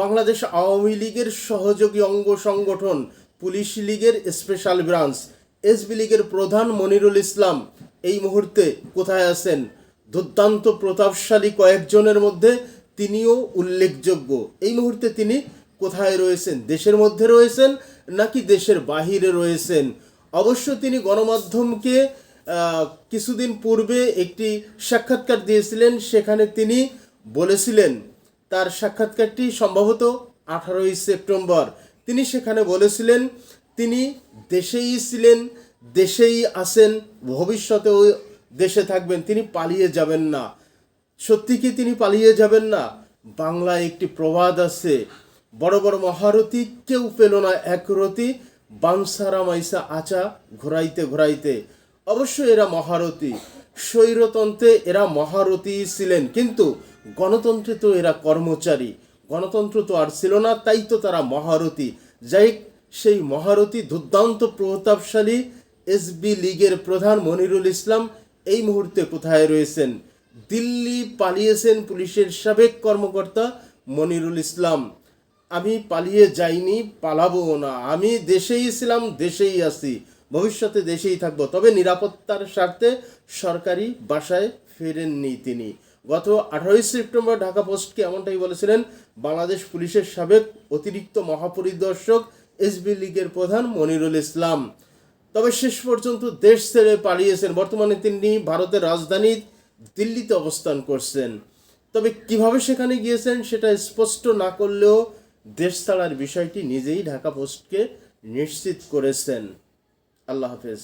বাংলাদেশ আওয়ামী লীগের সহযোগী অঙ্গ সংগঠন পুলিশ লীগের স্পেশাল ব্রাঞ্চ এসবি লীগের প্রধান মনিরুল ইসলাম এই মুহূর্তে কোথায় আছেন? দুর্দান্ত প্রতাপশালী কয়েকজনের মধ্যে তিনিও উল্লেখযোগ্য। এই মুহূর্তে তিনি কোথায় রয়েছেন? দেশের মধ্যে রয়েছেন নাকি দেশের বাহিরে রয়েছেন? অবশ্য তিনি গণমাধ্যমকে কিছুদিন পূর্বে একটি সাক্ষাৎকার দিয়েছিলেন, সেখানে তিনি বলেছিলেন তার সাক্ষাৎকারটি সম্ভবত আঠারোই সেপ্টেম্বর। তিনি সেখানে বলেছিলেন, তিনি দেশেই ছিলেন, দেশেই আসেন ভবিষ্যতেও দেশে থাকবেন, তিনি পালিয়ে যাবেন না। সত্যি কি তিনি পালিয়ে যাবেন না? বাংলায় একটি প্রবাদ আছে, বড় বড় মহারথী কেউ পেল না এক রতি বাংসারা মাইসা আচা ঘোরাইতে ঘোরাইতে। অবশ্য এরা মহারথী, স্বৈরতন্ত্রে এরা মহারথী ছিলেন, কিন্তু গণতন্ত্রে তো এরা কর্মচারী, গণতন্ত্র তো আর ছিল না, তাই তো তারা মহারথী। যাই সেই মহারথী দুর্দান্ত প্রতাপশালী এসবি লীগের প্রধান মনিরুল ইসলাম এই মুহূর্তে কোথায় রয়েছেন? দিল্লি পালিয়েছেন পুলিশের সাবেক কর্মকর্তা মনিরুল ইসলাম। আমি পালিয়ে যাইনি, পালাবো না। আমি দেশেই ছিলাম, দেশেই আছি। ভবিষ্যতে দেশেই থাকব। তবে নিরাপত্তার স্বার্থে সরকারি বাসায় ফেরেননি তিনি। গত আঠারোই সেপ্টেম্বর ঢাকা পোস্টকে এমনটাই বলেছিলেন, বাংলাদেশ পুলিশের সাবেক অতিরিক্ত মহাপরিদর্শক এসবি লীগের প্রধান মনিরুল ইসলাম। তবে শেষ পর্যন্ত দেশ ছেড়ে পালিয়েছেন। বর্তমানে তিনি ভারতের রাজধানী দিল্লিতে অবস্থান করছেন। তবে কীভাবে সেখানে গিয়েছেন সেটা স্পষ্ট না করলেও দেশ ছাড়ার বিষয়টি নিজেই ঢাকা পোস্টকে নিশ্চিত করেছেন। আল্লাহ হাফেজ।